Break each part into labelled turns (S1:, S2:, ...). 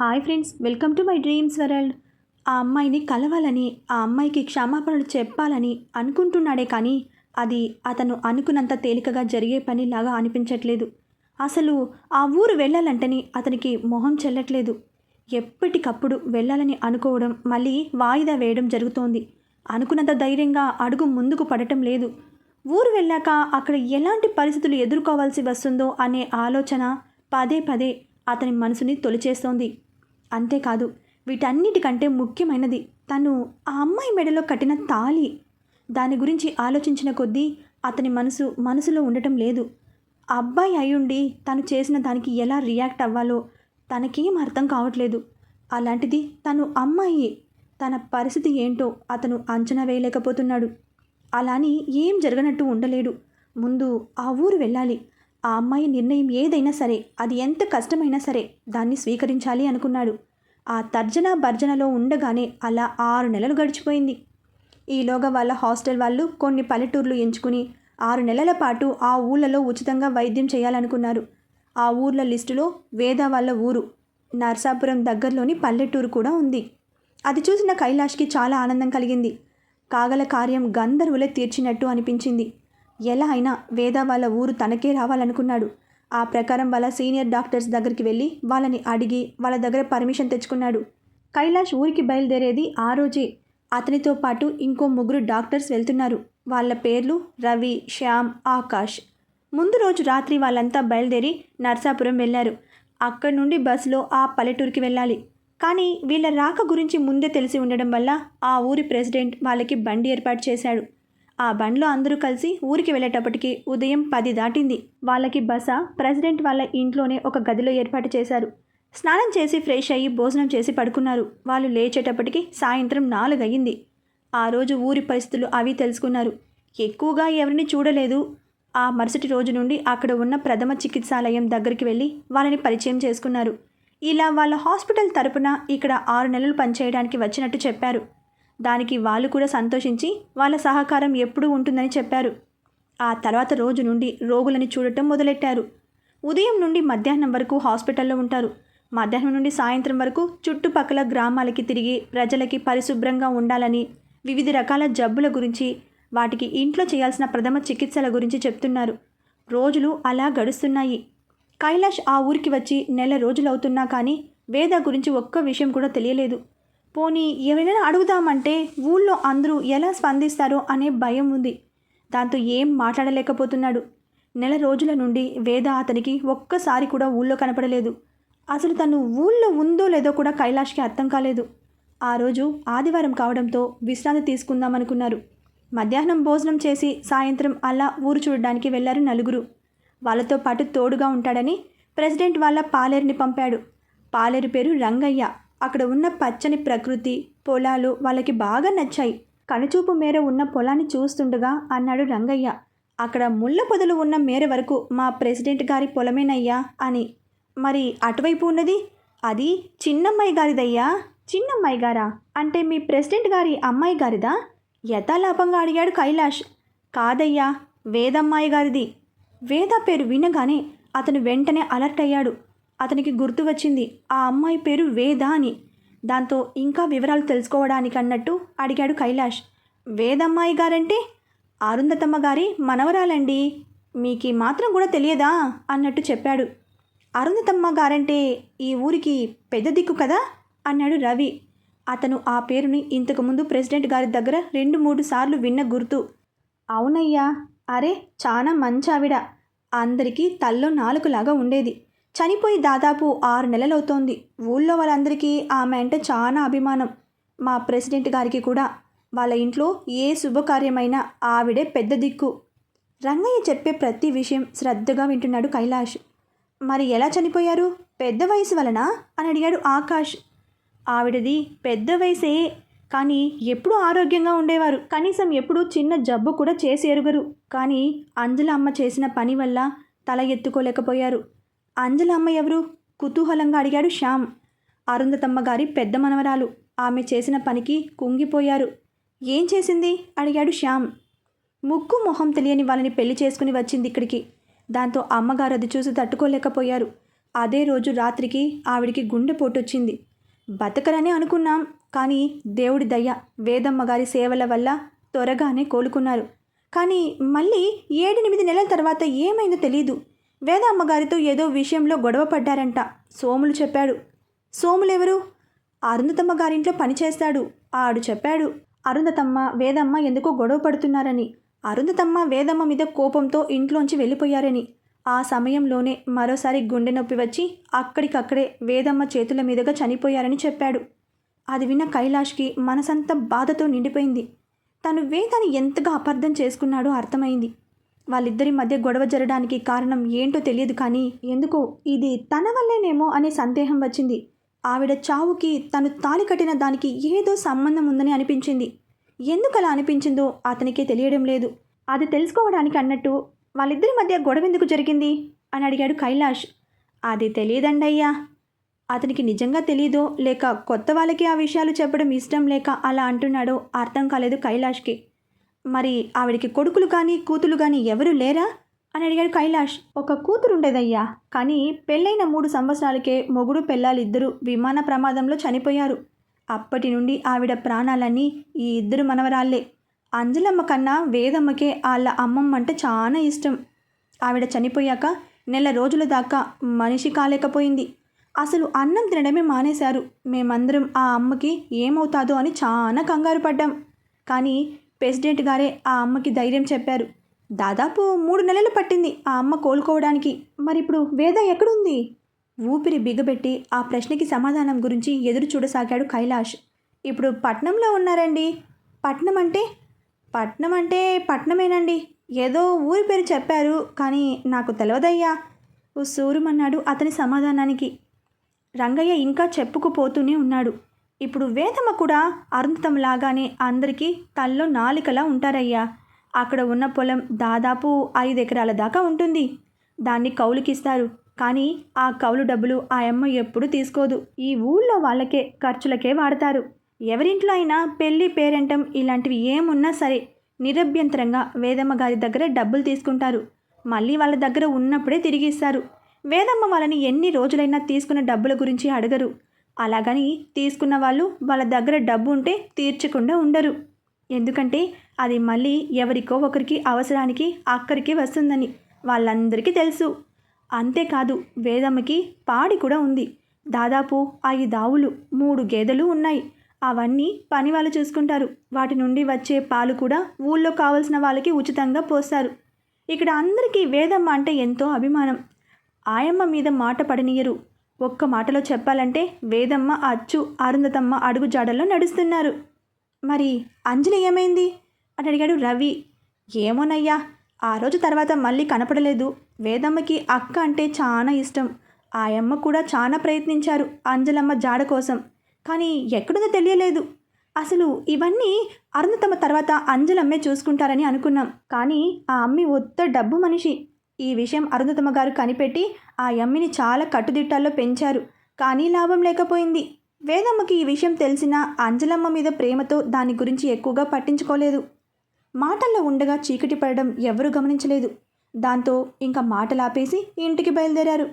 S1: Hi friends welcome to my dreams world. ఆ అమ్మాయిని కలవాలని ఆ అమ్మాయికి క్షమాపణలు చెప్పాలని అనుకుంటున్నాడే కానీ అది అతను అనుకున్నంత తేలికగా జరిగే పనిలాగా అనిపించట్లేదు. అసలు ఆ ఊరు వెళ్ళాలంటని అతనికి మొహం చెల్లట్లేదు. ఎప్పటికప్పుడు వెళ్ళాలని అనుకోవడం మళ్ళీ వాయిదా వేయడం జరుగుతోంది. అనుకున్నంత ధైర్యంగా అడుగు ముందుకు పడటం లేదు. ఊరు వెళ్ళాక అక్కడ ఎలాంటి పరిస్థితులు ఎదుర్కోవాల్సి వస్తుందో అనే ఆలోచన పదే పదే అతని మనసుని తొలిచేస్తోంది. అంతేకాదు వీటన్నిటికంటే ముఖ్యమైనది తను ఆ అమ్మాయి మెడలో కట్టిన తాళి. దాని గురించి ఆలోచించిన కొద్దీ అతని మనసు మనసులో ఉండటం లేదు. ఆ అబ్బాయి అయ్యుండి తను చేసిన దానికి ఎలా రియాక్ట్ అవ్వాలో తనకేం అర్థం కావట్లేదు. అలాంటిది తను అమ్మాయి. తన పరిస్థితి ఏంటో అతను అంచనా వేయలేకపోతున్నాడు. అలాని ఏం జరగనట్టు ఉండలేడు. ముందు ఆ ఊరు వెళ్ళాలి. ఆ అమ్మాయి నిర్ణయం ఏదైనా సరే అది ఎంత కష్టమైనా సరే దాన్ని స్వీకరించాలి అనుకున్నాడు. ఆ తర్జన భర్జనలో ఉండగానే అలా ఆరు నెలలు గడిచిపోయింది. ఈలోగా వాళ్ళ హాస్టల్ వాళ్ళు కొన్ని పల్లెటూర్లు ఎంచుకుని ఆరు నెలల పాటు ఆ ఊళ్ళలో ఉచితంగా వైద్యం చేయాలనుకున్నారు. ఆ ఊర్ల లిస్టులో వేద వాళ్ళ ఊరు నర్సాపురం దగ్గరలోని పల్లెటూరు కూడా ఉంది. అది చూసిన కైలాష్కి చాలా ఆనందం కలిగింది. కాగల కార్యం గంధర్వులే తీర్చినట్టు అనిపించింది. ఎలా అయినా వేద వాళ్ళ ఊరు తనకే రావాలనుకున్నాడు. ఆ ప్రకారం వాళ్ళ సీనియర్ డాక్టర్స్ దగ్గరికి వెళ్ళి వాళ్ళని అడిగి వాళ్ళ దగ్గర పర్మిషన్ తెచ్చుకున్నాడు. కైలాష్ ఊరికి బయలుదేరేది ఆ రోజే. అతనితో పాటు ఇంకో ముగ్గురు డాక్టర్స్ వెళ్తున్నారు. వాళ్ళ పేర్లు రవి శ్యామ్ ఆకాష్. ముందు రోజు రాత్రి వాళ్ళంతా బయలుదేరి నర్సాపురం వెళ్ళారు. అక్కడి నుండి బస్సులో ఆ పల్లెటూరికి వెళ్ళాలి. కానీ వీళ్ళ రాక గురించి ముందే తెలిసి ఉండడం వల్ల ఆ ఊరి ప్రెసిడెంట్ వాళ్ళకి బండి ఏర్పాటు చేశాడు. ఆ బండ్లో అందరూ కలిసి ఊరికి వెళ్ళేటప్పటికి ఉదయం పది దాటింది. వాళ్ళకి బస ప్రెసిడెంట్ వాళ్ళ ఇంట్లోనే ఒక గదిలో ఏర్పాటు చేశారు. స్నానం చేసి ఫ్రెష్ అయ్యి భోజనం చేసి పడుకున్నారు. వాళ్ళు లేచేటప్పటికి సాయంత్రం నాలుగు అయ్యింది ఆ రోజు ఊరి పరిస్థితులు అవి తెలుసుకున్నారు. ఎక్కువగా ఎవరిని చూడలేదు. ఆ మరుసటి రోజు నుండి అక్కడ ఉన్న ప్రథమ చికిత్సాలయం దగ్గరికి వెళ్ళి వాళ్ళని పరిచయం చేసుకున్నారు. ఇలా వాళ్ళ హాస్పిటల్ తరపున ఇక్కడ ఆరు నెలలు పనిచేయడానికి వచ్చినట్టు చెప్పారు. దానికి వాళ్ళు కూడా సంతోషించి వాళ్ళ సహకారం ఎప్పుడూ ఉంటుందని చెప్పారు. ఆ తర్వాత రోజు నుండి రోగులని చూడటం మొదలెట్టారు. ఉదయం నుండి మధ్యాహ్నం వరకు హాస్పిటల్లో ఉంటారు. మధ్యాహ్నం నుండి సాయంత్రం వరకు చుట్టుపక్కల గ్రామాలకి తిరిగి ప్రజలకి పరిశుభ్రంగా ఉండాలని వివిధ రకాల జబ్బుల గురించి వాటికి ఇంట్లో చేయాల్సిన ప్రథమ చికిత్సల గురించి చెప్తున్నారు. రోజులు అలా గడుస్తున్నాయి. కైలాష్ ఆ ఊరికి వచ్చి నెల రోజులవుతున్నా కానీ వేద గురించి ఒక్క విషయం కూడా తెలియలేదు. పోనీ ఏమైనా అడుగుదామంటే ఊళ్ళో అందరూ ఎలా స్పందిస్తారో అనే భయం ఉంది. దాంతో ఏం మాట్లాడలేకపోతున్నాడు. నెల రోజుల నుండి వేద అతనికి ఒక్కసారి కూడా ఊళ్ళో కనపడలేదు. అసలు తను ఊళ్ళో ఉందో లేదో కూడా కైలాష్కి అర్థం కాలేదు. ఆ రోజు ఆదివారం కావడంతో విశ్రాంతి తీసుకుందామనుకున్నారు. మధ్యాహ్నం భోజనం చేసి సాయంత్రం అలా ఊరు చూడడానికి వెళ్ళారు నలుగురు. వాళ్ళతో పాటు తోడుగా ఉంటాడని ప్రెసిడెంట్ వాళ్ళ పాలేరుని పంపాడు. పాలేరు పేరు రంగయ్య. అక్కడ ఉన్న పచ్చని ప్రకృతి పొలాలు వాళ్ళకి బాగా నచ్చాయి. కనుచూపు మేర ఉన్న పొలాన్ని చూస్తుండగా అన్నాడు రంగయ్య. అక్కడ ముళ్ళ పొదలు ఉన్న మేర వరకు మా ప్రెసిడెంట్ గారి పొలమేనయ్యా అని. మరి అటువైపు ఉన్నది? అది చిన్నమ్మాయి గారిదయ్యా. చిన్నమ్మాయి గారా? అంటే మీ ప్రెసిడెంట్ గారి అమ్మాయి గారిదా? యథాలాపంగా అడిగాడు కైలాష్. కాదయ్యా వేదమ్మాయి గారిది. వేద పేరు వినగానే అతను వెంటనే అలర్ట్ అయ్యాడు. అతనికి గుర్తు వచ్చింది ఆ అమ్మాయి పేరు వేద అని. దాంతో ఇంకా వివరాలు తెలుసుకోవడానికి అన్నట్టు అడిగాడు కైలాష్. వేదమ్మాయి గారంటే? అరుంధతమ్మ గారి మనవరాలండి. మీకు మాత్రం కూడా తెలియదా? అన్నట్టు చెప్పాడు. అరుంధతమ్మ గారంటే ఈ ఊరికి పెద్ద దిక్కు కదా? అన్నాడు రవి. అతను ఆ పేరుని ఇంతకుముందు ప్రెసిడెంట్ గారి దగ్గర రెండు మూడు సార్లు విన్న గుర్తు. అవునయ్యా. అరే చాలా మంచి ఆవిడ అందరికీ తల్లో నాలుగులాగా ఉండేది. చనిపోయి దాదాపు ఆరు నెలలవుతోంది. ఊళ్ళో వాళ్ళందరికీ ఆమె అంటే చాలా అభిమానం. మా ప్రెసిడెంట్ గారికి కూడా వాళ్ళ ఇంట్లో ఏ శుభకార్యమైనా ఆవిడే పెద్ద దిక్కు. రంగయ్య చెప్పే ప్రతి విషయం శ్రద్ధగా వింటున్నాడు కైలాష్. మరి ఎలా చనిపోయారు? పెద్ద వయసు వలన? అని అడిగాడు ఆకాష్. ఆవిడది పెద్ద వయసే కానీ ఎప్పుడూ ఆరోగ్యంగా ఉండేవారు. కనీసం ఎప్పుడూ చిన్న జబ్బు కూడా చేసి ఎరుగరు. కానీ అంజల అమ్మ చేసిన పని వల్ల తల ఎత్తుకోలేకపోయారు. అంజల అమ్మ ఎవరు? కుతూహలంగా అడిగాడు శ్యామ్. అరుంధతమ్మ గారి పెద్ద మనవరాలు. ఆమె చేసిన పనికి కుంగిపోయారు. ఏం చేసింది? అడిగాడు శ్యామ్. ముక్కు మొహం తెలియని వాళ్ళని పెళ్ళి చేసుకుని వచ్చింది ఇక్కడికి. దాంతో అమ్మగారు అది చూసి తట్టుకోలేకపోయారు. అదే రోజు రాత్రికి ఆవిడికి గుండె పోటొచ్చింది. బతకరనే అనుకున్నాం కానీ దేవుడి దయ వేదమ్మ గారి సేవల వల్ల త్వరగానే కోలుకున్నారు. కానీ మళ్ళీ ఏడెనిమిది నెలల తర్వాత ఏమైందో తెలియదు వేదమ్మ గారితో ఏదో విషయంలో గొడవ పడ్డారంట. సోములు చెప్పాడు. సోములెవరు? అరుంధతమ్మ గారింట్లో పనిచేస్తాడు ఆడు చెప్పాడు. అరుణతమ్మ వేదమ్మ ఎందుకో గొడవ పడుతున్నారని. అరుంధతమ్మ వేదమ్మ మీద కోపంతో ఇంట్లోంచి వెళ్ళిపోయారని. ఆ సమయంలోనే మరోసారి గుండె నొప్పి వచ్చి అక్కడికక్కడే వేదమ్మ చేతుల మీదుగా చనిపోయారని చెప్పాడు. అది విన్న కైలాష్కి మనసంతా బాధతో నిండిపోయింది. తను వేదాన్ని ఎంతగా అపార్థం చేసుకున్నాడో అర్థమైంది. వాళ్ళిద్దరి మధ్య గొడవ జరగడానికి కారణం ఏంటో తెలియదు కానీ ఎందుకో ఇది తన వల్లేనేమో అనే సందేహం వచ్చింది. ఆవిడ చావుకి తను తాళి కట్టిన దానికి ఏదో సంబంధం ఉందని అనిపించింది. ఎందుకు అలా అనిపించిందో అతనికే తెలియడం లేదు. అది తెలుసుకోవడానికి అన్నట్టు వాళ్ళిద్దరి మధ్య గొడవ ఎందుకు జరిగింది అని అడిగాడు కైలాష్. అది తెలియదండయ్యా. అతనికి నిజంగా తెలీదో లేక కొత్త వాళ్ళకి ఆ విషయాలు చెప్పడం ఇష్టం లేక అలా అంటున్నాడో అర్థం కాలేదు కైలాష్కి. మరి ఆవిడికి కొడుకులు కానీ కూతులు కానీ ఎవరు లేరా? అని అడిగాడు కైలాష్. ఒక కూతురు ఉండేదయ్యా కానీ పెళ్ళైన మూడు సంవత్సరాలకే మొగుడు పెళ్ళాలిద్దరూ విమాన ప్రమాదంలో చనిపోయారు. అప్పటి నుండి ఆవిడ ప్రాణాలన్నీ ఈ ఇద్దరు మనవరాళ్ళే అంజలమ్మ కన్నా వేదమ్మకే వాళ్ళ అమ్మమ్మ అంటే చాలా ఇష్టం. ఆవిడ చనిపోయాక నెల రోజుల దాకా మనిషి కాలేకపోయింది. అసలు అన్నం తినడమే మానేశారు. మేమందరం ఆ అమ్మకి ఏమవుతాదో అని చాలా కంగారు పడ్డాం కానీ ప్రెసిడెంట్ గారే ఆ అమ్మకి ధైర్యం చెప్పారు. దాదాపు మూడు నెలలు పట్టింది ఆ అమ్మ కోలుకోవడానికి. మరి ఇప్పుడు వేద ఎక్కడుంది? ఊపిరి బిగబెట్టి ఆ ప్రశ్నకి సమాధానం గురించి ఎదురు చూడసాగాడు కైలాష్. ఇప్పుడు పట్నంలో ఉన్నారండి. పట్నం అంటే? పట్నం అంటే పట్నమేనండి. ఏదో ఊరి పేరు చెప్పారు కానీ నాకు తెలియదయ్యా ఓ సూరుమన్నాడు అతని సమాధానానికి. రంగయ్య ఇంకా చెప్పుకుపోతూనే ఉన్నాడు. ఇప్పుడు వేదమ్మ కూడా అరుంధతం లాగానే అందరికీ తల్లో నాలికలా ఉంటారయ్యా. అక్కడ ఉన్న పొలం దాదాపు ఐదు ఎకరాల దాకా ఉంటుంది. దాన్ని కౌలుకిస్తారు. కానీ ఆ కౌలు డబ్బులు ఆ అమ్మ ఎప్పుడు తీసుకోదు. ఈ ఊళ్ళో వాళ్ళకే ఖర్చులకే వాడతారు. ఎవరింట్లో అయినా పెళ్ళి పేరెంటం ఇలాంటివి ఏమున్నా సరే నిరభ్యంతరంగా వేదమ్మ గారి దగ్గర డబ్బులు తీసుకుంటారు. మళ్ళీ వాళ్ళ దగ్గర ఉన్నప్పుడే తిరిగి ఇస్తారు వేదమ్మ వాళ్ళని ఎన్ని రోజులైనా తీసుకున్న డబ్బుల గురించి అడగరు. అలాగని తీసుకున్న వాళ్ళు వాళ్ళ దగ్గర డబ్బు ఉంటే తీర్చకుండా ఉండరు. ఎందుకంటే అది మళ్ళీ ఎవరికో ఒకరికి అవసరానికి అక్కడికి వస్తుందని వాళ్ళందరికీ తెలుసు. అంతేకాదు వేదమ్మకి పాడి కూడా ఉంది. దాదాపు ఐదు ఆవులు మూడు గేదెలు ఉన్నాయి. అవన్నీ పని వాళ్ళు చూసుకుంటారు. వాటి నుండి వచ్చే పాలు కూడా ఊళ్ళో కావలసిన వాళ్ళకి ఉచితంగా పోస్తారు. ఇక్కడ అందరికీ వేదమ్మ అంటే ఎంతో అభిమానం. ఆయమ్మ మీద మాట పడనీయరు. ఒక్క మాటలో చెప్పాలంటే వేదమ్మ అచ్చు అరుంధతమ్మ అడుగు జాడల్లో నడుస్తున్నారు. మరి అంజలి ఏమైంది? అని అడిగాడు రవి. ఏమోనయ్యా ఆ రోజు తర్వాత మళ్ళీ కనపడలేదు. వేదమ్మకి అక్క అంటే చాలా ఇష్టం. ఆయమ్మ కూడా చాలా ప్రయత్నించారు అంజలమ్మ జాడ కోసం. కానీ ఎక్కడుందో తెలియలేదు. అసలు ఇవన్నీ అరుంధతమ్మ తర్వాత అంజలమ్మే చూసుకుంటారని అనుకున్నాం. కానీ ఆ అమ్మి ఒత్త డబ్బు మనిషి. ఈ విషయం అరుంధతమ్మ గారు కనిపెట్టి ఆ యమ్మిని చాలా కట్టుదిట్టాల్లో పెంచారు. కానీ లాభం లేకపోయింది. వేదమ్మకి ఈ విషయం తెలిసిన అంజలమ్మ మీద ప్రేమతో దాని గురించి ఎక్కువగా పట్టించుకోలేదు. మాటల్లో ఉండగా చీకటి పడడం ఎవరూ గమనించలేదు. దాంతో ఇంకా మాటలాపేసి ఇంటికి బయలుదేరారు.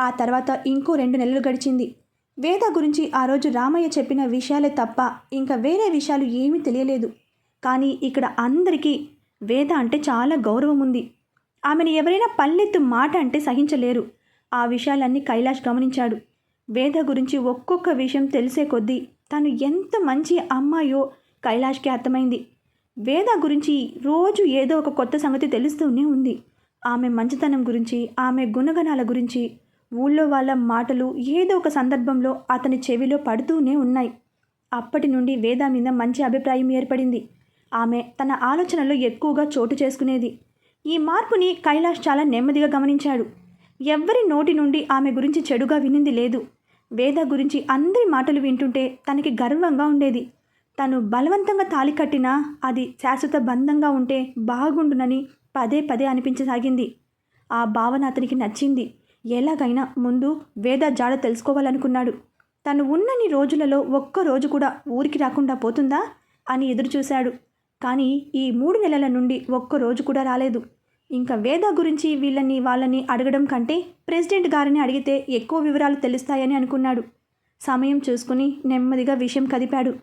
S1: ఆ తర్వాత ఇంకో రెండు నెలలు గడిచింది. వేద గురించి ఆ రోజు రామయ్య చెప్పిన విషయాలే తప్ప ఇంకా వేరే విషయాలు ఏమీ తెలియలేదు. కానీ ఇక్కడ అందరికీ వేద అంటే చాలా గౌరవం ఉంది. ఆమెను ఎవరైనా పల్లెత్తు మాట అంటే సహించలేరు. ఆ విషయాలన్నీ కైలాష్ గమనించాడు. వేద గురించి ఒక్కొక్క విషయం తెలిసే కొద్దీ తను ఎంత మంచి అమ్మాయో కైలాష్కి అర్థమైంది. వేద గురించి రోజు ఏదో ఒక కొత్త సంగతి తెలుస్తూనే ఉంది. ఆమె మంచితనం గురించి ఆమె గుణగణాల గురించి ఊళ్ళో వాళ్ళ మాటలు ఏదో ఒక సందర్భంలో అతని చెవిలో పడుతూనే ఉన్నాయి. అప్పటి నుండి వేద మీద మంచి అభిప్రాయం ఏర్పడింది. ఆమె తన ఆలోచనలో ఎక్కువగా చోటు చేసుకునేది. ఈ మార్పుని కైలాష్ చాలా నెమ్మదిగా గమనించాడు. ఎవ్వరి నోటి నుండి ఆమె గురించి చెడుగా వినింది లేదు. వేద గురించి అందరి మాటలు వింటుంటే తనకి గర్వంగా ఉండేది. తను బలవంతంగా తాలి కట్టినా అది శాశ్వత బంధంగా ఉంటే బాగుండునని పదే పదే అనిపించసాగింది. ఆ భావన అతనికి నచ్చింది. ఎలాగైనా ముందు వేద జాడ తెలుసుకోవాలనుకున్నాడు. తను ఉన్నన్ని రోజులలో ఒక్క రోజు కూడా ఊరికి రాకుండా పోతుందా అని ఎదురుచూశాడు. కానీ ఈ మూడు నెలల నుండి ఒక్క రోజు కూడా రాలేదు. ఇంకా వేద గురించి వీళ్ళని వాళ్ళని అడగడం కంటే ప్రెసిడెంట్ గారిని అడిగితే ఎక్కువ వివరాలు తెలుస్తాయని అనుకున్నాడు. సమయం చూసుకుని నెమ్మదిగా విషయం కదిపాడు.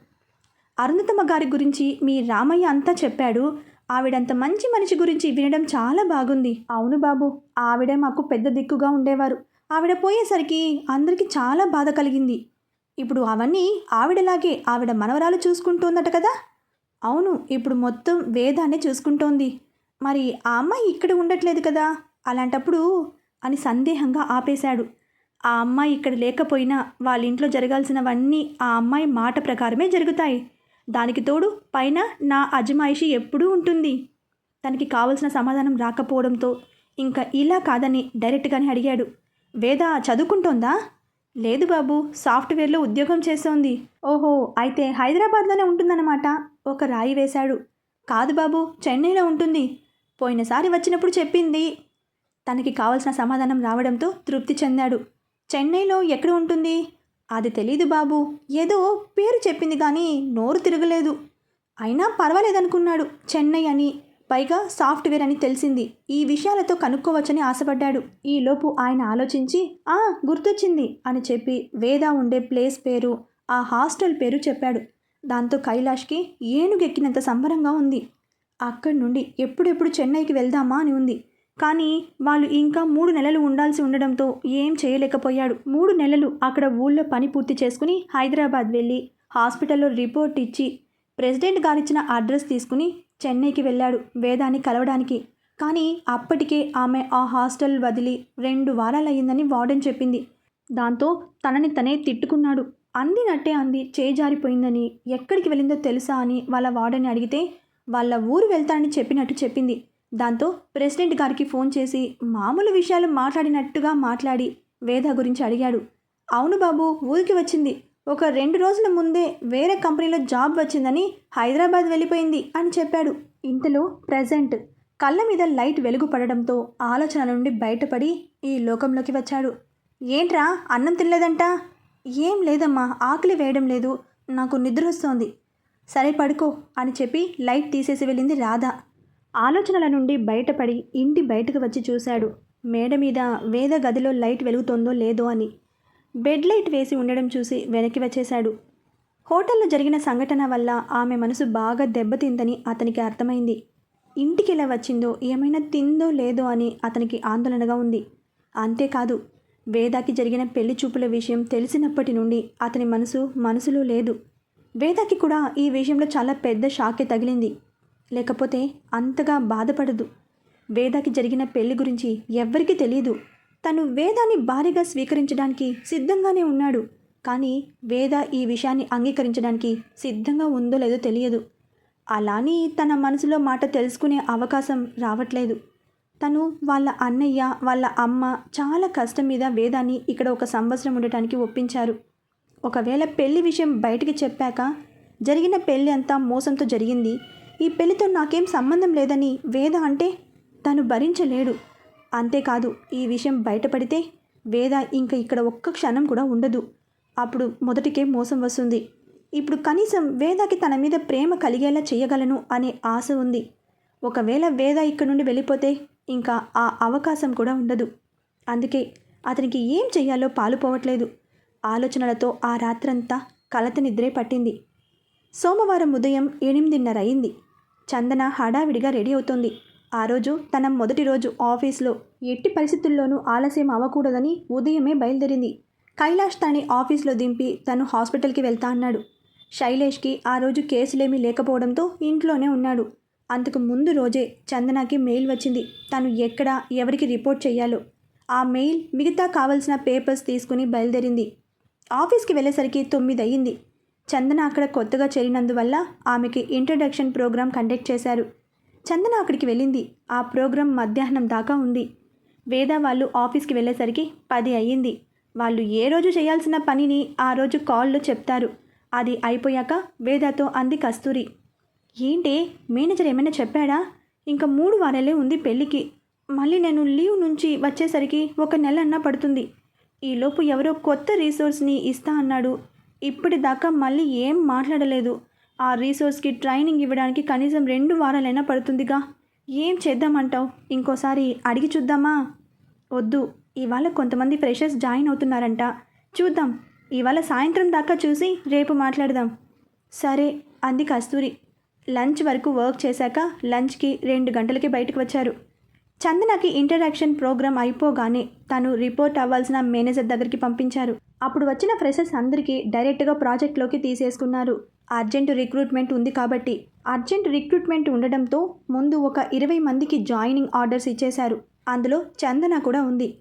S1: అరుణతమ్మ గారి గురించి మీ రామయ్య అంతా చెప్పాడు. ఆవిడంత మంచి మనిషి గురించి వినడం చాలా బాగుంది. అవును బాబు ఆవిడ మాకు పెద్ద దిక్కుగా ఉండేవారు. ఆవిడ పోయేసరికి అందరికీ చాలా బాధ కలిగింది. ఇప్పుడు అవన్నీ ఆవిడలాగే ఆవిడ మనవరాలు చూసుకుంటోందట కదా? అవును ఇప్పుడు మొత్తం వేదాన్ని చూసుకుంటోంది. మరి ఆ అమ్మాయి ఇక్కడ ఉండట్లేదు కదా? అలాంటప్పుడు అని సందేహంగా ఆపేశాడు. ఆ అమ్మాయి ఇక్కడ లేకపోయినా వాళ్ళ ఇంట్లో జరగాల్సినవన్నీ ఆ అమ్మాయి మాట ప్రకారమే జరుగుతాయి. దానికి తోడు పైన నా అజమాయిషి ఎప్పుడూ ఉంటుంది. తనకి కావలసిన సమాధానం రాకపోవడంతో ఇంకా ఇలా కాదని డైరెక్ట్గానే అడిగాడు. వేద చదువుకుంటోందా? లేదు బాబు సాఫ్ట్వేర్లో ఉద్యోగం చేస్తోంది. ఓహో అయితే హైదరాబాద్లోనే ఉంటుందన్నమాట. ఒక రాయి వేశాడు. కాదు బాబు చెన్నైలో ఉంటుంది. పోయినసారి వచ్చినప్పుడు చెప్పింది. తనకి కావలసిన సమాధానం రావడంతో తృప్తి చెందాడు. చెన్నైలో ఎక్కడ ఉంటుంది? అది తెలీదు బాబు. ఏదో పేరు చెప్పింది కానీ నోరు తిరగలేదు. అయినా పర్వాలేదనుకున్నాడు చెన్నై అని. పైగా సాఫ్ట్వేర్ అని తెలిసింది. ఈ విషయాలతో కనుక్కోవచ్చని ఆశపడ్డాడు. ఈలోపు ఆయన ఆలోచించి ఆ గుర్తొచ్చింది అని చెప్పి వేద ఉండే ప్లేస్ పేరు ఆ హాస్టల్ పేరు చెప్పాడు. దాంతో కైలాష్కి ఏనుగెక్కినంత సంబరంగా ఉంది. అక్కడి నుండి ఎప్పుడెప్పుడు చెన్నైకి వెళ్దామా అని ఉంది. కానీ వాళ్ళు ఇంకా మూడు నెలలు ఉండాల్సి ఉండడంతో ఏం చేయలేకపోయాడు. మూడు నెలలు అక్కడ ఊళ్ళో పని పూర్తి చేసుకుని హైదరాబాద్ వెళ్ళి హాస్పిటల్లో రిపోర్ట్ ఇచ్చి ప్రెసిడెంట్ గారిచ్చిన అడ్రస్ తీసుకుని చెన్నైకి వెళ్ళాడు వేదాన్ని కలవడానికి. కానీ అప్పటికే ఆమె ఆ హాస్టల్ వదిలి రెండు వారాలయ్యిందని వార్డెన్ చెప్పింది. దాంతో తనని తనే తిట్టుకున్నాడు. అందినట్టే అంది. చేజారిపోయిందని ఎక్కడికి వెళ్ళిందో తెలుసా అని వాళ్ళ వార్డెన్ అడిగితే వాళ్ళ ఊరు వెళ్తానని చెప్పినట్టు చెప్పింది. దాంతో ప్రెసిడెంట్ గారికి ఫోన్ చేసి మామూలు విషయాలు మాట్లాడినట్టుగా మాట్లాడి వేద గురించి అడిగాడు. అవును బాబు ఊరికి వచ్చింది. ఒక రెండు రోజుల ముందే వేరే కంపెనీలో జాబ్ వచ్చిందని హైదరాబాద్ వెళ్ళిపోయింది అని చెప్పాడు. ఇంతలో ప్రజెంట్ కళ్ళ మీద లైట్ వెలుగు పడడంతో ఆలోచన నుండి బయటపడి ఈ లోకంలోకి వచ్చాడు. ఏంట్రా అన్నం తినలేదంట? ఏం లేదమ్మా ఆకలి వేయడం లేదు నాకు నిద్ర వస్తోంది. సరే పడుకో అని చెప్పి లైట్ తీసేసి వెళ్ళింది రాధ. ఆలోచనల నుండి బయటపడి ఇంటి బయటకు వచ్చి చూశాడు. మేడ మీద వేద గదిలో లైట్ వెలుగుతోందో లేదో అని. బెడ్ లైట్ వేసి ఉండడం చూసి వెనక్కి వచ్చేశాడు. హోటల్లో జరిగిన సంఘటన వల్ల ఆమె మనసు బాగా దెబ్బతిందని అతనికి అర్థమైంది. ఇంటికి ఎలా వచ్చిందో ఏమైనా తిందో లేదో అని అతనికి ఆందోళనగా ఉంది. అంతేకాదు వేదాకి జరిగిన పెళ్ళి చూపుల విషయం తెలిసినప్పటి నుండి అతని మనసు మనసులో లేదు. వేదాకి కూడా ఈ విషయంలో చాలా పెద్ద షాకే తగిలింది. లేకపోతే అంతగా బాధపడదు. వేదాకి జరిగిన పెళ్ళి గురించి ఎవ్వరికీ తెలియదు తను వేదాన్ని భారీగా స్వీకరించడానికి సిద్ధంగానే ఉన్నాడు. కానీ వేద ఈ విషయాన్ని అంగీకరించడానికి సిద్ధంగా ఉందో లేదో తెలియదు. అలాని తన మనసులో మాట తెలుసుకునే అవకాశం రావట్లేదు. తను వాళ్ళ అన్నయ్య వాళ్ళ అమ్మ చాలా కష్టం మీద వేదాన్ని ఇక్కడ ఒక సంవత్సరం ఉండటానికి ఒప్పించారు. ఒకవేళ పెళ్ళి విషయం బయటికి చెప్పాక జరిగిన పెళ్ళి అంతా మోసంతో జరిగింది. ఈ పెళ్ళితో నాకేం సంబంధం లేదని వేద అంటే తను భరించలేడు. అంతేకాదు ఈ విషయం బయటపడితే వేద ఇంకా ఇక్కడ ఒక్క క్షణం కూడా ఉండదు. అప్పుడు మొదటికే మోసం వస్తుంది. ఇప్పుడు కనీసం వేదకి తన మీద ప్రేమ కలిగేలా చేయగలను అనే ఆశ ఉంది. ఒకవేళ వేద ఇక్కడ నుండి వెళ్ళిపోతే ఇంకా ఆ అవకాశం కూడా ఉండదు. అందుకే అతనికి ఏం చేయాలో పాలుపోవట్లేదు ఆలోచనలతో ఆ రాత్రంతా కలత నిద్రే పట్టింది. సోమవారం ఉదయం ఎనిమిదిన్నర అయింది. చందన హడావిడిగా రెడీ అవుతోంది. ఆ రోజు తన మొదటి రోజు ఆఫీస్లో ఎట్టి పరిస్థితుల్లోనూ ఆలస్యం అవ్వకూడదని ఉదయమే బయలుదేరింది. కైలాష్ తనని ఆఫీస్లో దింపి తను హాస్పిటల్కి వెళ్తా అన్నాడు. శైలేష్కి ఆ రోజు కేసులేమీ లేకపోవడంతో ఇంట్లోనే ఉన్నాడు. అంతకు ముందు రోజే చందనకి మెయిల్ వచ్చింది. తను ఎక్కడ ఎవరికి రిపోర్ట్ చేయాలో ఆ మెయిల్ మిగతా కావలసిన పేపర్స్ తీసుకుని బయలుదేరింది. ఆఫీస్కి వెళ్ళేసరికి తొమ్మిది అయ్యింది చందన అక్కడ కొత్తగా చేరినందువల్ల ఆమెకి ఇంట్రడక్షన్ ప్రోగ్రాం కండక్ట్ చేశారు. చందన అక్కడికి వెళ్ళింది. ఆ ప్రోగ్రాం మధ్యాహ్నం దాకా ఉంది. వేద వాళ్ళు ఆఫీస్కి వెళ్ళేసరికి పది అయ్యింది. వాళ్ళు ఏ రోజు చేయాల్సిన పనిని ఆ రోజు కాల్లో చెప్తారు. అది అయిపోయాక వేదతో అంది కస్తూరి. ఏంటి మేనేజర్ ఏమైనా చెప్పాడా? ఇంకా మూడు వారాలే ఉంది పెళ్ళికి. మళ్ళీ నేను లీవ్ నుంచి వచ్చేసరికి ఒక నెల అన్నా పడుతుంది. ఈలోపు ఎవరో కొత్త రీసోర్స్ని ఇస్తా అన్నాడు. ఇప్పటిదాకా మళ్ళీ ఏం మాట్లాడలేదు. ఆ రీసోర్స్కి ట్రైనింగ్ ఇవ్వడానికి కనీసం రెండు వారాలైనా పడుతుందిగా. ఏం చేద్దామంటావు? ఇంకోసారి అడిగి చూద్దామా? వద్దు ఇవాళ కొంతమంది ఫ్రెషర్స్ జాయిన్ అవుతున్నారంట. చూద్దాం ఇవాళ సాయంత్రం దాకా చూసి రేపు మాట్లాడదాం. సరే అంది కస్తూరి. లంచ్ వరకు వర్క్ చేశాక లంచ్కి రెండు గంటలకి బయటకు వచ్చారు. చందనకి ఇంటరాక్షన్ ప్రోగ్రామ్ అయిపోగానే తను రిపోర్ట్ అవ్వాల్సిన మేనేజర్ దగ్గరికి పంపించారు. అప్పుడు వచ్చిన ఫ్రెషర్స్ అందరికీ డైరెక్ట్గా ప్రాజెక్ట్లోకి తీసేసుకున్నారు. అర్జెంటు రిక్రూట్మెంట్ ఉంది కాబట్టి అర్జెంట్ రిక్రూట్మెంట్ ఉండడంతో ముందు ఒక ఇరవై మందికి జాయినింగ్ ఆర్డర్స్ ఇచ్చేశారు. అందులో చందన కూడా ఉంది.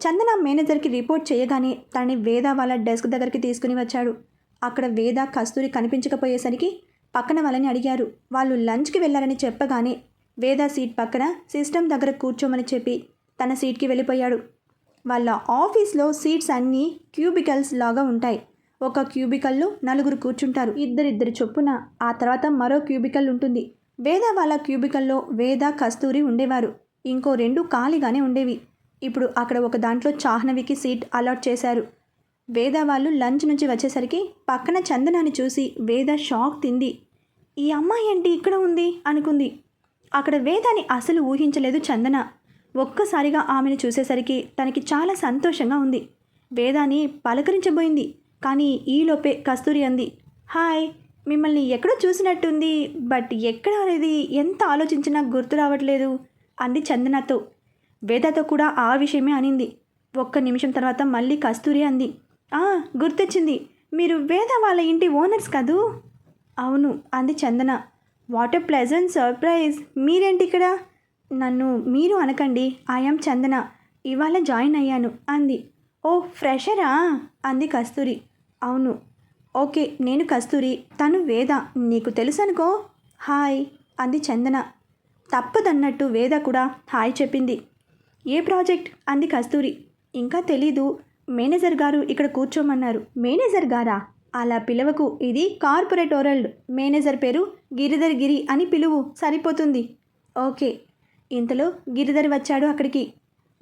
S1: చందన మేనేజర్కి రిపోర్ట్ చేయగానే తనని వేద వాళ్ళ డెస్క్ దగ్గరికి తీసుకుని వచ్చాడు. అక్కడ వేద కస్తూరి కనిపించకపోయేసరికి పక్కన వాళ్ళని అడిగారు. వాళ్ళు లంచ్కి వెళ్ళారని చెప్పగానే వేద సీట్ పక్కన సిస్టమ్ దగ్గర కూర్చోమని చెప్పి తన సీట్కి వెళ్ళిపోయాడు. వాళ్ళ ఆఫీస్లో సీట్స్ అన్నీ క్యూబికల్స్ లాగా ఉంటాయి. ఒక క్యూబికల్లో నలుగురు కూర్చుంటారు. ఇద్దరిద్దరు చొప్పున ఆ తర్వాత మరో క్యూబికల్ ఉంటుంది. వేద వాళ్ళ క్యూబికల్లో వేద కస్తూరి ఉండేవారు. ఇంకో రెండు ఖాళీగానే ఉండేవి. ఇప్పుడు అక్కడ ఒక దాంట్లో చాహ్నవికి సీట్ అలాట్ చేశారు. వేద వాళ్ళు లంచ్ నుంచి వచ్చేసరికి పక్కన చందనాన్ని చూసి వేద షాక్ తింది. ఈ అమ్మాయి ఏంటి ఇక్కడ ఉంది? అనుకుంది. అక్కడ వేదాన్ని అసలు ఊహించలేదు చందన. ఒక్కసారిగా ఆమెను చూసేసరికి తనకి చాలా సంతోషంగా ఉంది. వేదాన్ని పలకరించబోయింది. కానీ ఈలోపే కస్తూరి అంది హాయ్ మిమ్మల్ని ఎక్కడో చూసినట్టుంది బట్ ఎక్కడ అనేది ఎంత ఆలోచించినా గుర్తు రావట్లేదు అంది చందనతో. వేదతో కూడా ఆ విషయమే అనింది. ఒక్క నిమిషం తర్వాత మళ్ళీ కస్తూరి అంది "ఆ, గుర్తొచ్చింది. మీరు వేద వాళ్ళ ఇంటి ఓనర్స్ కదూ? అవును అంది Chandana. What a pleasant surprise. మీరేంటి ఇక్కడ? నన్ను మీరు అనకండి. ఐఎమ్ చందన. ఇవాళ జాయిన్ అయ్యాను అంది. ఓ ఫ్రెషరా? అంది కస్తూరి. అవును. ఓకే నేను కస్తూరి. తను వేద. నీకు తెలుసనుకో? హాయ్ అంది చందన. తప్పదన్నట్టు వేద కూడా హాయ్ చెప్పింది. ఏ ప్రాజెక్ట్? అంది కస్తూరి. ఇంకా తెలీదు. మేనేజర్ గారు ఇక్కడ కూర్చోమన్నారు. మేనేజర్ గారా? అలా పిలవకు. ఇది కార్పొరేట్ వరల్డ్ మేనేజర్ పేరు గిరిధర్ గిరి అని పిలువు. సరిపోతుంది. ఓకే. ఇంతలో గిరిధర్ వచ్చాడు అక్కడికి.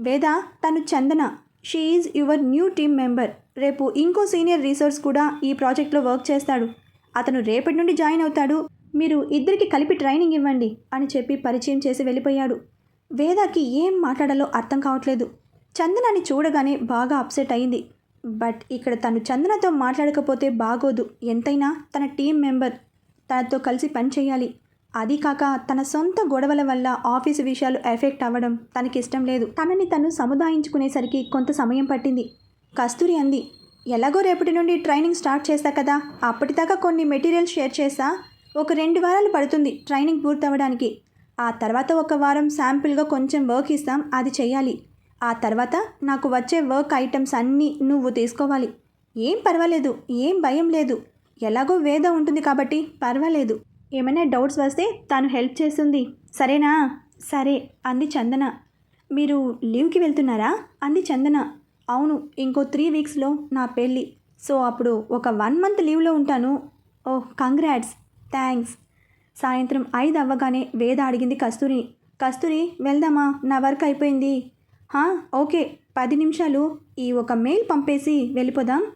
S1: వేద తను Chandana. She is your new team member రేపు ఇంకో సీనియర్ రీసోర్స్ కూడా ఈ ప్రాజెక్ట్లో వర్క్ చేస్తాడు. అతను రేపటి నుండి జాయిన్ అవుతాడు. మీరు ఇద్దరికి కలిపి ట్రైనింగ్ ఇవ్వండి అని చెప్పి పరిచయం చేసి వెళ్ళిపోయాడు. వేదాకి ఏం మాట్లాడాలో అర్థం కావట్లేదు. చందనాన్ని చూడగానే బాగా అప్సెట్ అయింది. బట్ ఇక్కడ తను చందనతో మాట్లాడకపోతే బాగోదు. ఎంతైనా తన టీం మెంబర్ తనతో కలిసి పని చేయాలి. అది కాక తన సొంత గొడవల వల్ల ఆఫీసు విషయాలు ఎఫెక్ట్ అవ్వడం తనకి ఇష్టం లేదు. తనని తను సముదాయించుకునేసరికి కొంత సమయం పట్టింది. కస్తూరి అంది ఎలాగో రేపటి నుండి ట్రైనింగ్ స్టార్ట్ చేస్తా కదా. అప్పటిదాకా కొన్ని మెటీరియల్స్ షేర్ చేస్తా. ఒక రెండు వారాలు పడుతుంది ట్రైనింగ్ పూర్తవడానికి ఆ తర్వాత ఒక వారం శాంపిల్గా కొంచెం వర్క్ ఇస్తాం అది చేయాలి ఆ తర్వాత నాకు వచ్చే వర్క్ ఐటమ్స్ అన్నీ నువ్వు తీసుకోవాలి. ఏం పర్వాలేదు ఏం భయం లేదు. ఎలాగో వేద ఉంటుంది కాబట్టి పర్వాలేదు. ఏమైనా డౌట్స్ వస్తే తను హెల్ప్ చేస్తుంది. సరేనా? సరే అంది చందన. మీరు లీవ్కి వెళ్తున్నారా? అంది చందన. అవును ఇంకో త్రీ వీక్స్లో నా పెళ్ళి. సో అప్పుడు ఒక వన్ మంత్ లీవ్లో ఉంటాను. Oh congrats. థ్యాంక్స్. సాయంత్రం ఐదు అవ్వగానే వేద అడిగింది కస్తూరి. కస్తూరి వెళ్దామా? నా వర్క్ అయిపోయింది. హా ఓకే పది నిమిషాలు. ఈ ఒక మెయిల్ పంపేసి వెళ్ళిపోదాం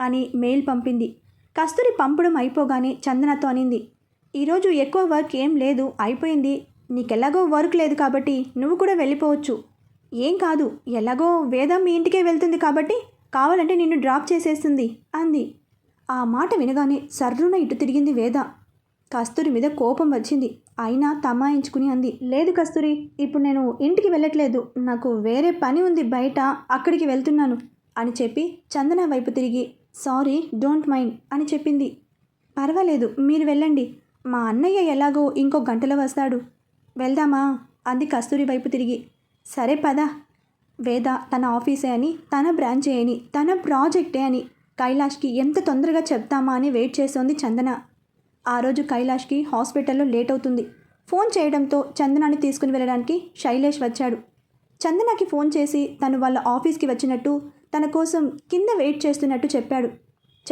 S1: అని మెయిల్ పంపింది. కస్తూరి పంపడం అయిపోగానే చందనతో అనింది. ఈరోజు ఎక్కువ వర్క్ ఏం లేదు అయిపోయింది. నీకెలాగో వర్క్ లేదు కాబట్టి నువ్వు కూడా వెళ్ళిపోవచ్చు. ఏం కాదు ఎలాగో వేదం మీ ఇంటికే వెళ్తుంది కాబట్టి కావాలంటే నిన్ను డ్రాప్ చేసేస్తుంది అంది. ఆ మాట వినగానే సర్రున ఇటు తిరిగింది వేద. కస్తూరి మీద కోపం వచ్చింది. అయినా తమాయించుకుని అంది లేదు కస్తూరి ఇప్పుడు నేను ఇంటికి వెళ్ళట్లేదు. నాకు వేరే పని ఉంది బయట అక్కడికి వెళ్తున్నాను అని చెప్పి చందన వైపు తిరిగి సారీ డోంట్ మైండ్ అని చెప్పింది. పర్వాలేదు మీరు వెళ్ళండి. మా అన్నయ్య ఎలాగో ఇంకో గంటలో వస్తాడు. వెళ్దామా? అంది కస్తూరి వైపు తిరిగి. సరే పద. వేద తన ఆఫీసే అని తన బ్రాంచే అని తన ప్రాజెక్టే అని కైలాష్కి ఎంత తొందరగా చెప్తామా అని వెయిట్ చేస్తోంది చందన. ఆ రోజు కైలాష్కి హాస్పిటల్లో లేట్ అవుతుంది. ఫోన్ చేయడంతో చందనాన్ని తీసుకుని వెళ్ళడానికి శైలేష్ వచ్చాడు. చందనకి ఫోన్ చేసి తను వాళ్ళ ఆఫీస్కి వచ్చినట్టు తన కోసం కింద వెయిట్ చేస్తున్నట్టు చెప్పాడు.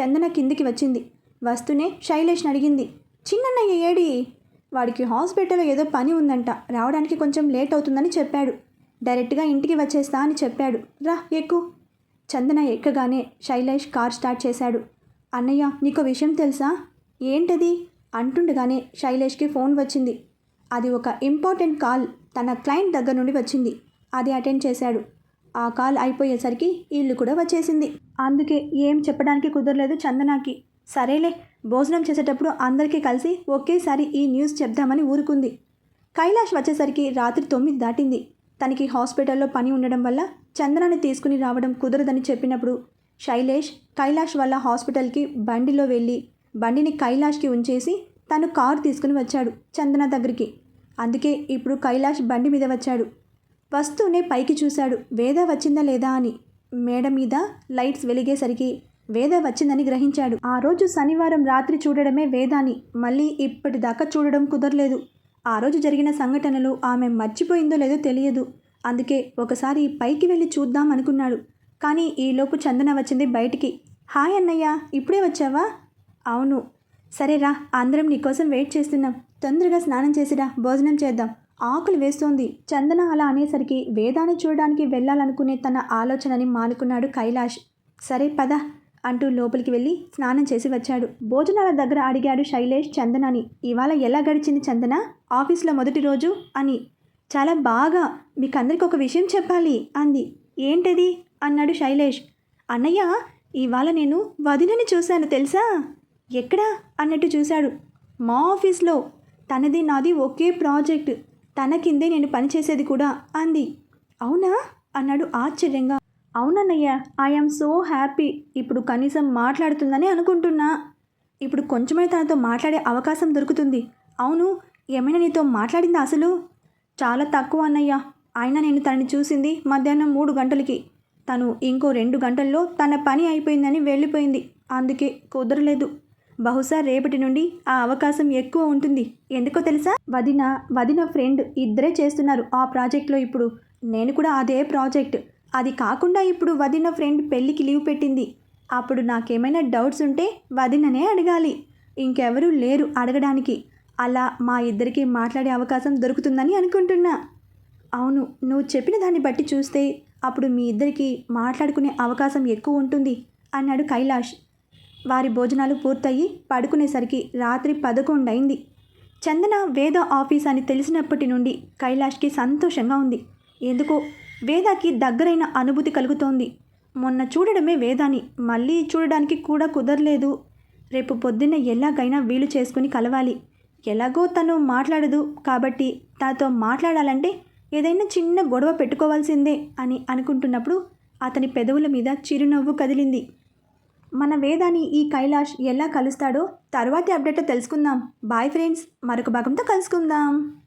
S1: చందన కిందికి వచ్చింది. వస్తూనే శైలేష్ని అడిగింది. చిన్నన్నయ్య ఏడి? వాడికి హాస్పిటల్లో ఏదో పని ఉందంట. రావడానికి కొంచెం లేట్ అవుతుందని చెప్పాడు. డైరెక్ట్గా ఇంటికి వచ్చేస్తా అని చెప్పాడు. రా ఎక్కు. చందన ఎక్కగానే శైలేష్ కార్ స్టార్ట్ చేశాడు. అన్నయ్య నీకు విషయం తెలుసా? ఏంటది? అంటుండగానే శైలేష్కి ఫోన్ వచ్చింది. అది ఒక ఇంపార్టెంట్ కాల్. తన క్లయింట్ దగ్గర నుండి వచ్చింది. అది అటెండ్ చేశాడు. ఆ కాల్ అయిపోయేసరికి ఇల్లు కూడా వచ్చేసింది. అందుకే ఏం చెప్పడానికి కుదరలేదు చందనాకి. సరేలే భోజనం చేసేటప్పుడు అందరికీ కలిసి ఒకేసారి ఈ న్యూస్ చెప్దామని ఊరుకుంది. కైలాష్ వచ్చేసరికి రాత్రి తొమ్మిది దాటింది. తనకి హాస్పిటల్లో పని ఉండడం వల్ల చంద్రాన్ని తీసుకుని రావడం కుదరదని చెప్పినప్పుడు శైలేష్ కైలాష్ వల్ల హాస్పిటల్కి బండిలో వెళ్ళి బండిని కైలాష్కి ఉంచేసి తను కారు తీసుకుని వచ్చాడు చందన దగ్గరికి. అందుకే ఇప్పుడు కైలాష్ బండి మీద వచ్చాడు. వస్తూనే పైకి చూశాడు. వేద వచ్చిందా లేదా అని మేడ మీద లైట్స్ వెలిగేసరికి వేద వచ్చిందని గ్రహించాడు. ఆ రోజు శనివారం రాత్రి చూడడమే వేదాని మళ్ళీ ఇప్పటిదాకా చూడడం కుదరలేదు. ఆ రోజు జరిగిన సంఘటనలు ఆమె మర్చిపోయిందో లేదో తెలియదు. అందుకే ఒకసారి పైకి వెళ్ళి చూద్దాం అనుకున్నాడు. కానీ ఈలోపు చందన వచ్చింది బయటికి. హాయ్ అన్నయ్య ఇప్పుడే వచ్చావా? అవును. సరేరా అందరం నీకోసం వెయిట్ చేస్తున్నాం. తొందరగా స్నానం చేసిరా భోజనం చేద్దాం. ఆకులు వేస్తోంది. చందన అలా అనేసరికి వేదాన్ని చూడడానికి వెళ్ళాలనుకునే తన ఆలోచనని మానుకున్నాడు కైలాష్. సరే పద. అంటూ లోపలికి వెళ్ళి స్నానం చేసి వచ్చాడు. భోజనాల దగ్గర అడిగాడు శైలేష్ చందనని. ఇవాళ ఎలా గడిచింది చందన? ఆఫీస్లో మొదటి రోజు? అని. చాలా బాగా. మీకందరికి ఒక విషయం చెప్పాలి అంది. ఏంటది? అన్నాడు శైలేష్. అన్నయ్య ఇవాళ నేను వదినని చూశాను తెలుసా? ఎక్కడా? అన్నట్టు చూశాడు. మా ఆఫీస్లో. తనది నాది ఒకే ప్రాజెక్ట్. తన కిందే నేను పనిచేసేది కూడా అంది. అవునా? అన్నాడు ఆశ్చర్యంగా. అవునన్నయ్య ఐఎమ్ సో హ్యాపీ ఇప్పుడు కనీసం మాట్లాడుతుందని అనుకుంటున్నా. ఇప్పుడు కొంచెమే తనతో మాట్లాడే అవకాశం దొరుకుతుంది. అవును ఏమైనా నీతో మాట్లాడిందా అసలు? చాలా తక్కువ అన్నయ్య. అయినా నేను తనని చూసింది మధ్యాహ్నం మూడు గంటలకి. తను ఇంకో రెండు గంటల్లో తన పని అయిపోయిందని వెళ్ళిపోయింది. అందుకే కుదరలేదు. బహుశా రేపటి నుండి ఆ అవకాశం ఎక్కువ ఉంటుంది. ఎందుకో తెలుసా? వదిన వదిన ఫ్రెండ్ ఇద్దరే చేస్తున్నారు ఆ ప్రాజెక్ట్లో ఇప్పుడు. నేను కూడా అదే ప్రాజెక్ట్. అది కాకుండా ఇప్పుడు వదిన ఫ్రెండ్ పెళ్ళికి లీవ్ పెట్టింది. అప్పుడు నాకేమైనా డౌట్స్ ఉంటే వదిననే అడగాలి. ఇంకెవరూ లేరు అడగడానికి. అలా మా ఇద్దరికి మాట్లాడే అవకాశం దొరుకుతుందని అనుకుంటున్నా. అవును నువ్వు చెప్పిన దాన్ని బట్టి చూస్తే అప్పుడు మీ ఇద్దరికి మాట్లాడుకునే అవకాశం ఎక్కువ ఉంటుంది అన్నాడు కైలాష్. వారి భోజనాలు పూర్తయి పడుకునేసరికి రాత్రి పదకొండైంది. చందన వేద ఆఫీస్ అని తెలిసినప్పటి నుండి కైలాష్కి సంతోషంగా ఉంది. ఎందుకో వేదాకి దగ్గరైన అనుభూతి కలుగుతోంది. మొన్న చూడడమే వేదాని. మళ్ళీ చూడడానికి కూడా కుదరలేదు. రేపు పొద్దున్న ఎలాగైనా వీలు చేసుకుని కలవాలి. ఎలాగో తను మాట్లాడదు కాబట్టి తనతో మాట్లాడాలంటే ఏదైనా చిన్న గొడవ పెట్టుకోవాల్సిందే అని అనుకుంటున్నప్పుడు అతని పెదవుల మీద చిరునవ్వు కదిలింది. మన వేదాని ఈ కైలాష్ ఎలా కలుస్తాడో తర్వాతి అప్డేట్ తెలుసుకుందాం. బాయ్ ఫ్రెండ్స్ మరొక భాగంతో కలుసుకుందాం.